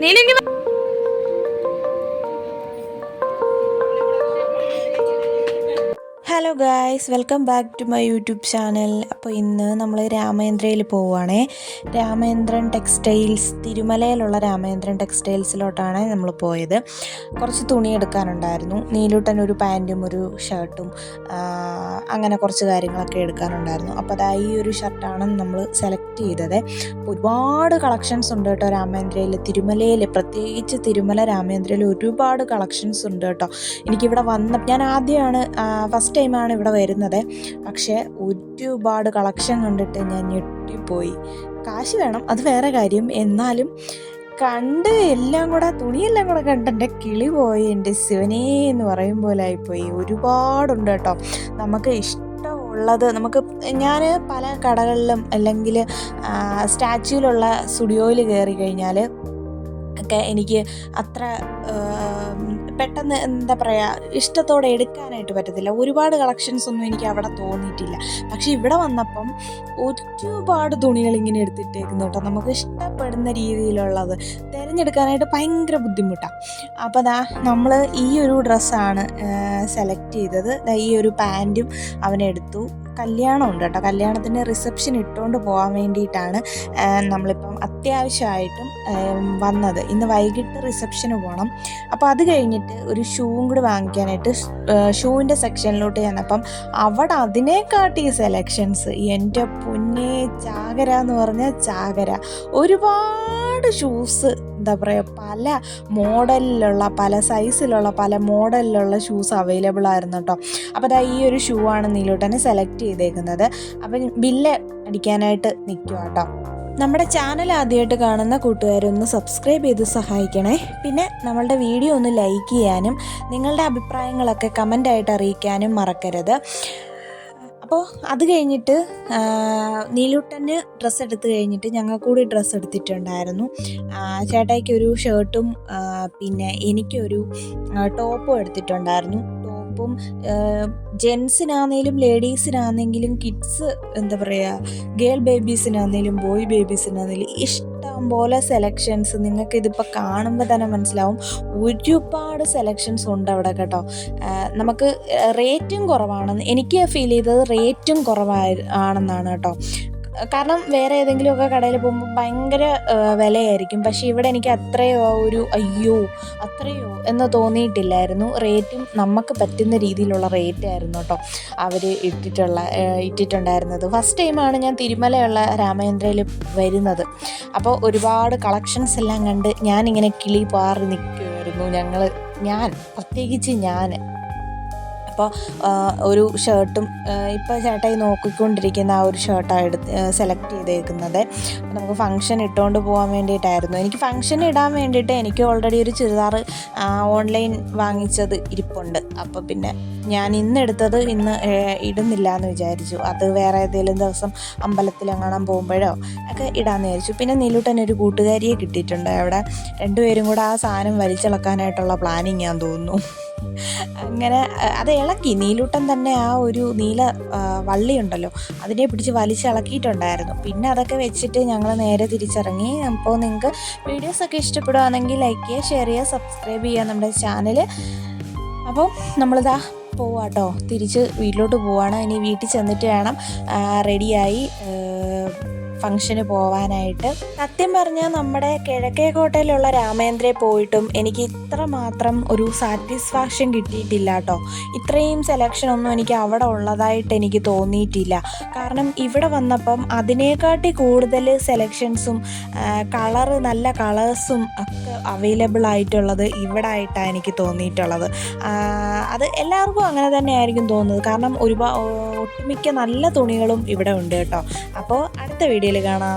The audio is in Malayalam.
നീലിങ്ങി hello guys welcome back to my YouTube channel. അപ്പോൾ ഇന്ന് നമ്മൾ രാമേന്ദ്രയിൽ പോവുകയാണേ രാമേന്ദ്രൻ ടെക്സ്റ്റൈൽസ് തിരുമലയിലുള്ള രാമേന്ദ്രൻ ടെക്സ്റ്റൈൽസിലോട്ടാണ് നമ്മൾ പോയത്. കുറച്ച് തുണി എടുക്കാനുണ്ടായിരുന്നു. നീലൂട്ടൻ ഒരു പാന്റും ഒരു ഷർട്ടും അങ്ങനെ കുറച്ച് കാര്യങ്ങളൊക്കെ എടുക്കാനുണ്ടായിരുന്നു. അപ്പോൾ അതാ ഈ ഒരു ഷർട്ടാണ് നമ്മൾ സെലക്ട് ചെയ്തത്. ഒരുപാട് കളക്ഷൻസ് ഉണ്ട് കേട്ടോ രാമേന്ദ്രയിൽ. തിരുമലയിൽ പ്രത്യേകിച്ച് തിരുമല രാമേന്ദ്രയിൽ ഒരുപാട് കളക്ഷൻസ് ഉണ്ട് കേട്ടോ. എനിക്കിവിടെ വന്ന ഞാൻ ആദ്യമാണ് ഫസ്റ്റ് ടൈമാണ് ഇവിടെ വരുന്നത്. പക്ഷേ ഒരുപാട് കളക്ഷൻ കണ്ടിട്ട് ഞാൻ ഞെട്ടിപ്പോയി. കാശ് വേണം അത് വേറെ കാര്യം. എന്നാലും കണ്ട് എല്ലാം കൂടെ തുണിയെല്ലാം കൂടെ കണ്ട് എന്റെ കിളി പോയി എന്റെ ശിവനേ എന്ന് പറയും പോലെ ആയിപ്പോയി. ഒരുപാടുണ്ട് കേട്ടോ. നമുക്ക് ഇഷ്ടമുള്ളത് നമുക്ക് ഞാൻ പല കടകളിലും അല്ലെങ്കിൽ സ്റ്റാച്യൂയിലുള്ള സ്റ്റുഡിയോയിൽ കയറി കഴിഞ്ഞാൽ ഒക്കെ എനിക്ക് അത്ര പെട്ടെന്ന് എന്താ പറയുക ഇഷ്ടത്തോടെ എടുക്കാനായിട്ട് പറ്റത്തില്ല. ഒരുപാട് കളക്ഷൻസ് ഒന്നും എനിക്ക് അവിടെ തോന്നിയിട്ടില്ല. പക്ഷേ ഇവിടെ വന്നപ്പം ഒരുപാട് തുണികൾ ഇങ്ങനെ എടുത്തിട്ടേക്കുന്നു കേട്ടോ. നമുക്ക് ഇഷ്ടപ്പെടുന്ന രീതിയിലുള്ളത്. തിരഞ്ഞെടുക്കാനായിട്ട് ഭയങ്കര ബുദ്ധിമുട്ടാണ് അപ്പോൾ ദാ നമ്മൾ ഈ ഒരു ഡ്രസ്സാണ് സെലക്ട് ചെയ്തത്. ഈ ഒരു പാന്റും അവനെടുത്തു കല്യാണം ഉണ്ട് കേട്ടോ. കല്യാണത്തിന് റിസപ്ഷൻ ഇട്ടുകൊണ്ട് പോകാൻ വേണ്ടിയിട്ടാണ് നമ്മളിപ്പം അത്യാവശ്യമായിട്ടും വന്നത്. ഇന്ന് വൈകിട്ട് റിസപ്ഷന് പോകണം അപ്പോൾ അത് കഴിഞ്ഞിട്ട് ഒരു ഷൂവും കൂടി വാങ്ങിക്കാനായിട്ട് ഷൂവിന്റെ സെക്ഷനിലോട്ട് ചെന്നപ്പം അവിടെ അതിനെക്കാട്ടി സെലക്ഷൻസ് എന്റെ പൊന്നെ ചാകര എന്ന് പറഞ്ഞാൽ ചാകര. ഒരുപാട് ഷൂസ് എന്താ പറയുക പല മോഡലിലുള്ള പല സൈസിലുള്ള പല മോഡലിലുള്ള ഷൂസ് അവൈലബിൾ ആയിരുന്നു കേട്ടോ അപ്പോൾ അതാ ഈ ഒരു ഷൂ ആണ് നീലോട്ടനെ സെലക്ട് ചെയ്തേക്കുന്നത്. അപ്പം ബില്ല് അടിക്കാനായിട്ട് നിൽക്കുക കേട്ടോ നമ്മുടെ ചാനൽ ആദ്യമായിട്ട് കാണുന്ന കൂട്ടുകാരൊന്ന് സബ്സ്ക്രൈബ് ചെയ്ത് സഹായിക്കണേ. പിന്നെ നമ്മളുടെ വീഡിയോ ഒന്ന് ലൈക്ക് ചെയ്യാനും നിങ്ങളുടെ അഭിപ്രായങ്ങളൊക്കെ കമന്റായിട്ട് അറിയിക്കാനും മറക്കരുത്. അപ്പോൾ അത് കഴിഞ്ഞിട്ട് നീലൂട്ടന് ഡ്രസ്സ് എടുത്ത് കഴിഞ്ഞിട്ട് ഞങ്ങൾ കൂടി ഡ്രസ്സ് എടുത്തിട്ടുണ്ടായിരുന്നു. ചേട്ടായിക്കൊരു ഷർട്ടും പിന്നെ എനിക്കൊരു ടോപ്പും എടുത്തിട്ടുണ്ടായിരുന്നു. ടോപ്പും ജെൻസിനാന്നേലും ലേഡീസിനാണെങ്കിലും കിഡ്സ് എന്താ പറയുക ഗേൾ ബേബീസിനാന്നേലും ബോയ് ബേബീസിനാന്നേലും ഇഷ്ടം പോലെ സെലക്ഷൻസ് നിങ്ങൾക്ക് ഇതിപ്പോൾ കാണുമ്പോൾ തന്നെ മനസ്സിലാവും. ഒരുപാട് സെലക്ഷൻസ് ഉണ്ട് അവിടെ കേട്ടോ നമുക്ക് റേറ്റും കുറവാണെന്ന് എനിക്ക് ഫീൽ ചെയ്തത് റേറ്റും കുറവായി ആണെന്നാണ് കേട്ടോ. കാരണം വേറെ ഏതെങ്കിലുമൊക്കെ കടയിൽ പോകുമ്പോൾ ഭയങ്കര വിലയായിരിക്കും. പക്ഷേ ഇവിടെ എനിക്ക് അത്രയോ ഒരു അയ്യോ അത്രയോ എന്ന് തോന്നിയിട്ടില്ലായിരുന്നു. റേറ്റും നമുക്ക് പറ്റുന്ന രീതിയിലുള്ള റേറ്റ് ആയിരുന്നു കേട്ടോ അവർ ഇട്ടിട്ടുള്ള ഇട്ടിട്ടുണ്ടായിരുന്നത്. ഫസ്റ്റ് ടൈമാണ് ഞാൻ തിരുമലയുള്ള രാമേന്ദ്രയിൽ വരുന്നത്. അപ്പോൾ ഒരുപാട് കളക്ഷൻസ് എല്ലാം കണ്ട് ഞാനിങ്ങനെ കിളി പാറി നിൽക്കുമായിരുന്നു ഞങ്ങൾ ഞാൻ പ്രത്യേകിച്ച് ഞാൻ. അപ്പോൾ ഒരു ഷർട്ടും ഇപ്പോൾ ചേട്ടായി നോക്കിക്കൊണ്ടിരിക്കുന്ന ആ ഒരു ഷർട്ടാണ് എടുത്ത് സെലക്ട് ചെയ്തേക്കുന്നത്. നമുക്ക് ഫംഗ്ഷൻ ഇട്ടുകൊണ്ട് പോകാൻ വേണ്ടിയിട്ടായിരുന്നു. എനിക്ക് ഫംഗ്ഷൻ ഇടാൻ വേണ്ടിയിട്ട് എനിക്ക് ഓൾറെഡി ഒരു ചുരിദാർ ഓൺലൈൻ വാങ്ങിച്ചത് ഇരിപ്പുണ്ട്. അപ്പോൾ പിന്നെ ഞാൻ ഇന്ന് എടുത്തത് ഇന്ന് ഇടുന്നില്ല എന്ന് വിചാരിച്ചു. അത് വേറെ ഏതെങ്കിലും ദിവസം അമ്പലത്തിൽ എങ്ങാനും പോകുമ്പോഴോ ഒക്കെ ഇടാമെന്ന് വിചാരിച്ചു. പിന്നെ നീലൂട്ടൻ ഒരു കൂട്ടുകാരിയെ കിട്ടിയിട്ടുണ്ട് അവിടെ. രണ്ടുപേരും കൂടെ ആ സാധനം വലിച്ചിളക്കാനായിട്ടുള്ള പ്ലാനിങ് ഞാൻ തോന്നുന്നു. അങ്ങനെ അത് ഇളക്കി. നീലൂട്ടൻ തന്നെ ആ ഒരു നീല വള്ളിയുണ്ടല്ലോ അതിനെ പിടിച്ച് വലിച്ചിളക്കിയിട്ടുണ്ടായിരുന്നു പിന്നെ അതൊക്കെ വെച്ചിട്ട് ഞങ്ങൾ നേരെ തിരിച്ചിറങ്ങി. അപ്പോൾ നിങ്ങൾക്ക് വീഡിയോസൊക്കെ ഇഷ്ടപ്പെടുകയാണെങ്കിൽ ലൈക്ക് ചെയ്യുക ഷെയർ ചെയ്യുക സബ്സ്ക്രൈബ് ചെയ്യുക നമ്മുടെ ചാനൽ അപ്പോൾ നമ്മളിതാ പോവാട്ടോ. തിരിച്ച് വീട്ടിലോട്ട് പോവാണ്. ഇനി വീട്ടിൽ ചെന്നിട്ട് വേണം റെഡിയായി ഫംഗ്ഷന് പോവാനായിട്ട്. സത്യം പറഞ്ഞാൽ നമ്മുടെ കിഴക്കേ കോട്ടയിലുള്ള രാമേന്ദ്രയെ പോയിട്ടും എനിക്ക് ഇത്ര മാത്രം ഒരു സാറ്റിസ്ഫാക്ഷൻ കിട്ടിയിട്ടില്ല കേട്ടോ ഇത്രയും സെലക്ഷൻ ഒന്നും എനിക്ക് അവിടെ ഉള്ളതായിട്ട് എനിക്ക് തോന്നിയിട്ടില്ല. കാരണം ഇവിടെ വന്നപ്പം അതിനേക്കാട്ടി കൂടുതൽ സെലക്ഷൻസും കളറ് നല്ല കളേഴ്സും ഒക്കെ അവൈലബിൾ ആയിട്ടുള്ളത് ഇവിടെ ആയിട്ടാണ് എനിക്ക് തോന്നിയിട്ടുള്ളത്. അത് എല്ലാവർക്കും അങ്ങനെ തന്നെ ആയിരിക്കും തോന്നുന്നത്. കാരണം ഒരുപാട് ഒട്ടുമിക്ക നല്ല തുണികളും ഇവിടെ ഉണ്ട് കേട്ടോ അപ്പോൾ അടുത്ത വീഡിയോയിൽ കാണാം.